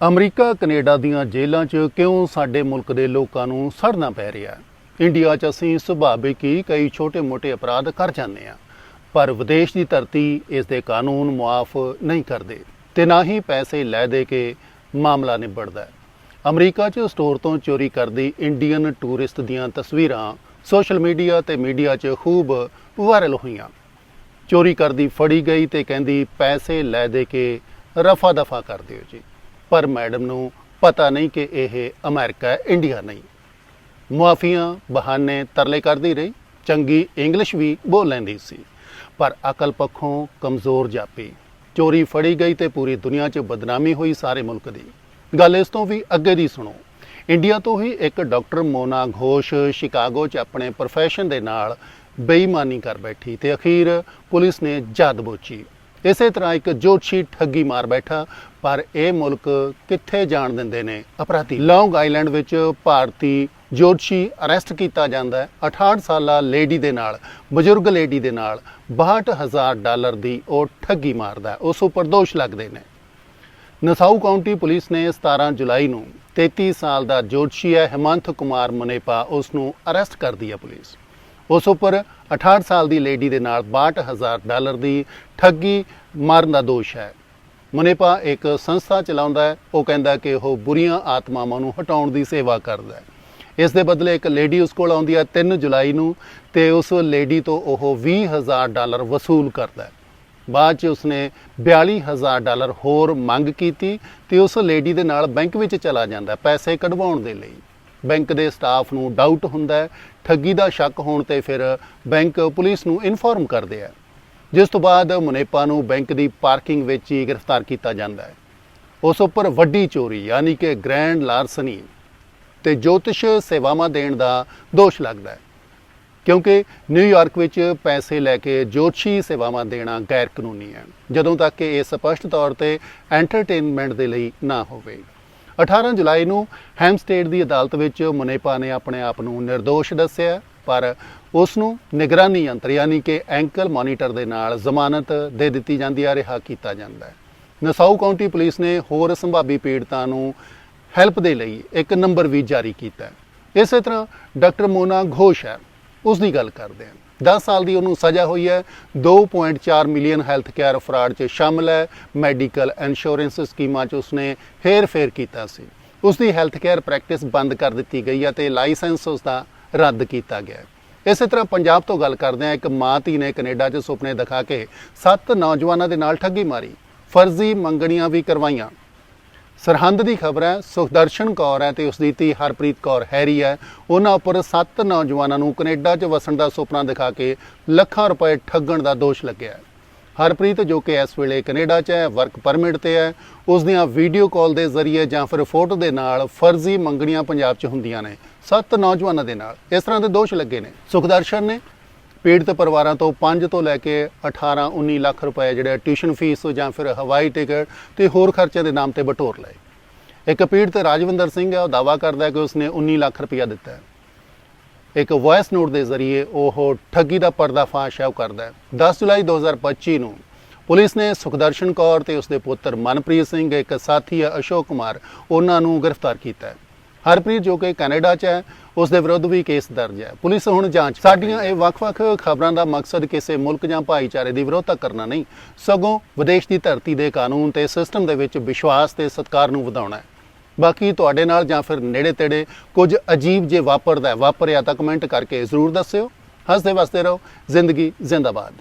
America, Canada ਦੀਆਂ ਜੇਲ੍ਹਾਂ 'ਚ ਕਿਉਂ ਸਾਡੇ ਮੁਲਕ ਦੇ ਲੋਕਾਂ ਨੂੰ ਸੜਨਾ ਪੈ ਰਿਹਾ? ਇੰਡੀਆ 'ਚ ਅਸੀਂ ਸੁਭਾਵਿਕ ਹੀ ਕਈ ਛੋਟੇ-ਮੋਟੇ ਅਪਰਾਧ ਕਰ ਜਾਂਦੇ ਆ ਪਰ ਵਿਦੇਸ਼ ਦੀ ਧਰਤੀ ਇਸ ਦੇ ਕਾਨੂੰਨ ਮੁਆਫ ਨਹੀਂ ਕਰਦੇ ਤੇ ਨਾ ਹੀ ਪੈਸੇ ਲੈ ਦੇ ਕੇ ਮਾਮਲਾ ਨਿਬੜਦਾ ਅਮਰੀਕਾ 'ਚ ਸਟੋਰ ਤੋਂ ਚੋਰੀ ਕਰਦੀ ਇੰਡੀਅਨ ਟੂਰਿਸਟ ਦੀਆਂ ਤਸਵੀਰਾਂ ਸੋਸ਼ਲ ਮੀਡੀਆ ਤੇ ਮੀਡੀਆ 'ਚ ਖੂਬ ਵਾਇਰਲ ਹੋਈਆਂ। ਚੋਰੀ ਕਰਦੀ ਫੜੀ ਗਈ ਤੇ ਕਹਿੰਦੀ ਪੈਸੇ ਲੈ ਦੇ ਕੇ ਰਫਾ ਦਫਾ ਕਰ ਦਿਓ ਜੀ। ਪਰ ਮੈਡਮ ਨੂੰ ਪਤਾ ਨਹੀਂ ਕਿ ਇਹ ਅਮਰੀਕਾ, ਇੰਡੀਆ ਨਹੀਂ। ਮੁਆਫੀਆਂ ਬਹਾਨੇ ਤਰਲੇ ਕਰਦੀ ਰਹੀ, ਚੰਗੀ ਇੰਗਲਿਸ਼ ਵੀ ਬੋਲ ਲੈਂਦੀ ਸੀ। ਪਰ ਅਕਲ ਪੱਖੋਂ ਕਮਜ਼ੋਰ ਜਾਪੀ। ਚੋਰੀ ਫੜੀ ਗਈ ਤੇ ਪੂਰੀ ਦੁਨੀਆ 'ਚ ਬਦਨਾਮੀ ਹੋਈ ਸਾਰੇ ਮੁਲਕ ਦੀ। ਗੱਲ ਇਸ ਤੋਂ ਵੀ ਅੱਗੇ ਦੀ ਸੁਣੋ। ਇੰਡੀਆ ਤੋਂ ਹੀ ਇੱਕ ਡਾਕਟਰ ਮੋਨਾ ਘੋਸ਼ ਸ਼ਿਕਾਗੋ 'ਚ ਆਪਣੇ ਪ੍ਰੋਫੈਸ਼ਨ ਦੇ ਨਾਲ ਬੇਈਮਾਨੀ ਕਰ ਬੈਠੀ ਤੇ ਅਖੀਰ ਪੁਲਿਸ ਨੇ ਜਦ ਬੋਚੀ। ਇਸੇ ਤਰ੍ਹਾਂ ਇੱਕ ਜੋਤਸ਼ੀ ਠੱਗੀ ਮਾਰ ਬੈਠਾ ਪਰ ਇਹ ਮੁਲਕ ਕਿੱਥੇ ਜਾਣ ਦਿੰਦੇ ਨੇ? ਅਪਰਾਧੀ। ਲੌਂਗ ਆਈਲੈਂਡ ਵਿੱਚ ਭਾਰਤੀ ਜੋਤਸ਼ੀ ਅਰੈਸਟ ਕੀਤਾ ਜਾਂਦਾ ਹੈ 68 ਸਾਲਾ ਲੇਡੀ ਦੇ ਨਾਲ ਬਜ਼ੁਰਗ ਲੇਡੀ ਦੇ ਨਾਲ 62000 ਡਾਲਰ ਦੀ ਉਹ ਠੱਗੀ ਮਾਰਦਾ। ਉਸ ਉੱਪਰ ਦੋਸ਼ ਲੱਗਦੇ ਨੇ। ਨਸਾਊ ਕਾਉਂਟੀ ਪੁਲਿਸ ਨੇ 17 ਜੁਲਾਈ ਨੂੰ 33 ਸਾਲ ਦਾ ਜੋਤਸ਼ੀ ਹੈ ਹਿਮੰਤ ਕੁਮਾਰ ਮਨੇਪਾ ਉਸ ਨੂੰ ਅਰੈਸਟ ਕਰਦੀ ਹੈ ਪੁਲਿਸ। ਉਸ ਉੱਪਰ 68 ਸਾਲ ਦੀ ਲੇਡੀ ਦੇ ਨਾਲ 62000 ਡਾਲਰ ਦੀ ਠੱਗੀ ਮਾਰਨ ਦਾ ਦੋਸ਼ ਹੈ। ਮੁਨੇਪਾ ਇੱਕ ਸੰਸਥਾ ਚਲਾਉਂਦਾ ਹੈ। ਉਹ ਕਹਿੰਦਾ ਕਿ ਉਹ ਬੁਰੀਆਂ ਆਤਮਾਵਾਂ ਨੂੰ ਹਟਾਉਣ ਦੀ ਸੇਵਾ ਕਰਦਾ ਹੈ। ਇਸ ਦੇ ਬਦਲੇ ਇੱਕ ਲੇਡੀ ਉਸ ਕੋਲ ਆਉਂਦੀ ਹੈ 3 ਜੁਲਾਈ ਨੂੰ ਤੇ ਉਸ ਲੇਡੀ ਤੋਂ ਉਹ 20000 ਡਾਲਰ ਵਸੂਲ ਕਰਦਾ ਹੈ। ਬਾਅਦ ਚ ਉਸਨੇ 42000 ਡਾਲਰ ਹੋਰ ਮੰਗ ਕੀਤੀ ਤੇ ਉਸ ਲੇਡੀ ਦੇ ਨਾਲ ਬੈਂਕ ਵਿੱਚ ਚਲਾ ਜਾਂਦਾ ਪੈਸੇ ਕਢਵਾਉਣ ਦੇ ਲਈ। ਬੈਂਕ ਦੇ ਸਟਾਫ ਨੂੰ ਡਾਊਟ ਹੁੰਦਾ ਹੈ, ਠੱਗੀ ਦਾ ਸ਼ੱਕ ਹੋਣ ਤੇ ਫਿਰ ਬੈਂਕ ਪੁਲਿਸ ਨੂੰ ਇਨਫੋਰਮ ਕਰਦੇ ਹੈ ਜਿਸ ਤੋਂ ਬਾਅਦ ਮੁਨੇਪਾ ਨੂੰ ਬੈਂਕ ਦੀ ਪਾਰਕਿੰਗ ਵਿੱਚ ਹੀ ਗ੍ਰਿਫਤਾਰ ਕੀਤਾ ਜਾਂਦਾ ਹੈ। ਉਸ ਉੱਪਰ ਵੱਡੀ ਚੋਰੀ, ਯਾਨੀ ਕਿ ਗ੍ਰੈਂਡ ਲਾਰਸਨੀ ਤੇ ਜੋਤਿਸ਼ ਸੇਵਾਵਾਂ ਦੇਣ ਦਾ ਦੋਸ਼ ਲੱਗਦਾ ਹੈ। ਕਿਉਂਕਿ ਨਿਊਯਾਰਕ ਵਿੱਚ ਪੈਸੇ ਲੈ ਕੇ ਜੋਤਸ਼ੀ ਸੇਵਾਵਾਂ ਦੇਣਾ ਗੈਰ ਕਾਨੂੰਨੀ ਹੈ, ਜਦੋਂ ਤੱਕ ਕਿ ਇਹ ਸਪਸ਼ਟ ਤੌਰ ਤੇ ਐਂਟਰਟੇਨਮੈਂਟ ਦੇ ਲਈ ਨਾ ਹੋਵੇ। 18 ਜੁਲਾਈ ਨੂੰ ਹੈਮਸਟੇਡ ਦੀ ਅਦਾਲਤ ਵਿੱਚ ਮੁਨੇਪਾ ਨੇ ਆਪਣੇ ਆਪ ਨੂੰ નિર્ਦੋਸ਼ ਦੱਸਿਆ, ਪਰ ਉਸ ਨੂੰ ਨਿਗਰਾਨੀ ਯੰਤਰ ਯਾਨੀ ਕਿ ਐਂਕਲ ਮੋਨੀਟਰ ਦੇ ਨਾਲ ਜ਼ਮਾਨਤ ਦੇ ਦਿੱਤੀ ਜਾਂਦੀ ਹੈ ਰਿਹਾ ਕੀਤਾ ਜਾਂਦਾ ਹੈ। ਨਸਾਊ ਕਾਉਂਟੀ ਪੁਲਿਸ ਨੇ ਹੋਰ ਸੰਭਾਵੀ ਪੀੜਤਾਂ ਨੂੰ ਹੈਲਪ ਦੇ ਲਈ ਇੱਕ ਨੰਬਰ ਵੀ ਜਾਰੀ ਕੀਤਾ ਹੈ। ਇਸੇ ਤਰ੍ਹਾਂ ਡਾਕਟਰ ਮੋਨਾ ਘੋਸ਼ ਹੈ, ਉਸ ਦੀ ਗੱਲ ਕਰਦੇ ਹਾਂ। 10 ਸਾਲ ਦੀ ਉਹਨੂੰ ਸਜ਼ਾ ਹੋਈ ਹੈ। 2.4 ਮਿਲੀਅਨ ਹੈਲਥ ਕੇਅਰ ਫਰਾਡ 'ਚ ਸ਼ਾਮਲ ਹੈ। ਮੈਡੀਕਲ ਇੰਸ਼ੋਰੈਂਸ ਸਕੀਮਾਂ 'ਚ ਉਸਨੇ ਹੇਰ-ਫੇਰ ਕੀਤਾ ਸੀ। ਉਸ ਦੀ ਹੈਲਥ ਕੇਅਰ ਪ੍ਰੈਕਟਿਸ ਬੰਦ ਕਰ ਦਿੱਤੀ ਗਈ ਹੈ ਤੇ ਲਾਇਸੈਂਸ ਉਸ ਦਾ ਰੱਦ ਕੀਤਾ ਗਿਆ ਇਸੇ ਤਰ੍ਹਾਂ ਪੰਜਾਬ ਤੋਂ ਗੱਲ ਕਰਦੇ ਹਾਂ। ਇੱਕ ਮਾਂ ਧੀ ਨੇ ਕੈਨੇਡਾ 'ਚ ਸੁਪਨੇ ਦਿਖਾ ਕੇ ਸੱਤ ਨੌਜਵਾਨਾਂ ਦੇ ਨਾਲ ਠੱਗੀ ਮਾਰੀ। ਫਰਜ਼ੀ ਮੰਗਣੀਆਂ ਵੀ ਕਰਵਾਈਆਂ। ਸਰਹੰਦ ਦੀ ਖਬਰ ਹੈ, ਸੁਖਦਰਸ਼ਨ ਕੌਰ ਹੈ ਤੇ ਉਸ ਦੀ ਧੀ ਹਰਪ੍ਰੀਤ ਕੌਰ ਹੈਰੀ ਹੈ। ਉਹਨਾਂ ਉੱਪਰ ਸੱਤ ਨੌਜਵਾਨਾਂ ਨੂੰ ਕੈਨੇਡਾ 'ਚ ਵਸਣ ਦਾ ਸੁਪਨਾ ਦਿਖਾ ਕੇ ਲੱਖਾਂ ਰੁਪਏ ਠੱਗਣ ਦਾ ਦੋਸ਼ ਲੱਗਿਆ ਹੈ। ਹਰਪ੍ਰੀਤ, ਜੋ ਕਿ ਇਸ ਵੇਲੇ ਕੈਨੇਡਾ 'ਚ ਹੈ ਵਰਕ ਪਰਮਿਟ ਤੇ ਹੈ ਉਸ ਦੀਆਂ ਵੀਡੀਓ ਕਾਲ ਦੇ ਜ਼ਰੀਏ ਜਾਂ ਫਿਰ ਫੋਟੋ ਦੇ ਨਾਲ ਫਰਜ਼ੀ ਮੰਗਣੀਆਂ ਪੰਜਾਬ 'ਚ ਹੁੰਦੀਆਂ ਨੇ। ਸੱਤ ਨੌਜਵਾਨਾਂ ਦੇ ਨਾਲ ਇਸ ਤਰ੍ਹਾਂ ਦੇ ਦੋਸ਼ ਲੱਗੇ ਨੇ। ਸੁਖਦਰਸ਼ਨ ਨੇ ਪੀੜਤ ਪਰਿਵਾਰਾਂ ਤੋਂ 5 ਤੋਂ ਲੈ ਕੇ 18 19 ਲੱਖ ਰੁਪਏ ਜਿਹੜੇ ਟਿਊਸ਼ਨ ਫੀਸ ਜਾਂ ਫਿਰ ਹਵਾਈ ਟਿਕਟ ਤੇ ਹੋਰ ਖਰਚਿਆਂ ਦੇ ਨਾਮ ਤੇ ਬਟੋਰ ਲਏ। ਇੱਕ ਪੀੜਤ ਰਾਜਵਿੰਦਰ ਸਿੰਘ ਹੈ ਉਹ ਦਾਵਾ ਕਰਦਾ ਹੈ ਕਿ ਉਸਨੇ 19 ਲੱਖ ਰੁਪਇਆ ਦਿੱਤਾ ਹੈ। ਇੱਕ ਵੌਇਸ ਨੋਟ ਦੇ ਜ਼ਰੀਏ ਉਹ ਠੱਗੀ ਦਾ ਪਰਦਾਫਾਸ਼ ਹੈ, ਉਹ ਕਰਦਾ ਹੈ। 10 ਜੁਲਾਈ 2025 ਨੂੰ ਪੁਲਿਸ ਨੇ ਸੁਖਦਰਸ਼ਨ ਕੌਰ ਤੇ ਉਸਦੇ ਪੁੱਤਰ ਮਨਪ੍ਰੀਤ ਸਿੰਘ, ਇੱਕ ਸਾਥੀ ਹੈ ਅਸ਼ੋਕ ਕੁਮਾਰ, ਉਹਨਾਂ ਨੂੰ ਗ੍ਰਿਫਤਾਰ ਕੀਤਾ ਹੈ। ਹਰਪ੍ਰੀਤ, ਜੋ ਕਿ ਕੈਨੇਡਾ 'ਚ ਹੈ ਉਸ ਦੇ ਵਿਰੁੱਧ ਵੀ ਕੇਸ ਦਰਜ ਹੈ। ਪੁਲਿਸ ਹੁਣ ਜਾਂਚ ਸਾਡੀਆਂ ਇਹ ਵੱਖ-ਵੱਖ ਖਬਰਾਂ ਦਾ ਮਕਸਦ ਕਿਸੇ ਮੁਲਕ ਜਾਂ ਭਾਈਚਾਰੇ ਦੀ ਵਿਰੋਧਤਾ ਕਰਨਾ ਨਹੀਂ, ਸਗੋਂ ਵਿਦੇਸ਼ ਦੀ ਧਰਤੀ ਦੇ ਕਾਨੂੰਨ ਤੇ ਸਿਸਟਮ ਦੇ ਵਿੱਚ ਵਿਸ਼ਵਾਸ ਤੇ ਸਤਿਕਾਰ ਨੂੰ ਵਧਾਉਣਾ ਹੈ। ਬਾਕੀ ਤੁਹਾਡੇ ਨਾਲ ਜਾਂ ਫਿਰ ਨੇੜੇ ਤੇੜੇ ਕੁਝ ਅਜੀਬ ਜੇ ਵਾਪਰਦਾ ਵਾਪਰਿਆ ਤਾਂ ਕਮੈਂਟ ਕਰਕੇ ਜ਼ਰੂਰ ਦੱਸਿਓ। ਹੱਸਦੇ ਵਸਦੇ ਰਹੋ। ਜ਼ਿੰਦਗੀ ਜ਼ਿੰਦਾਬਾਦ।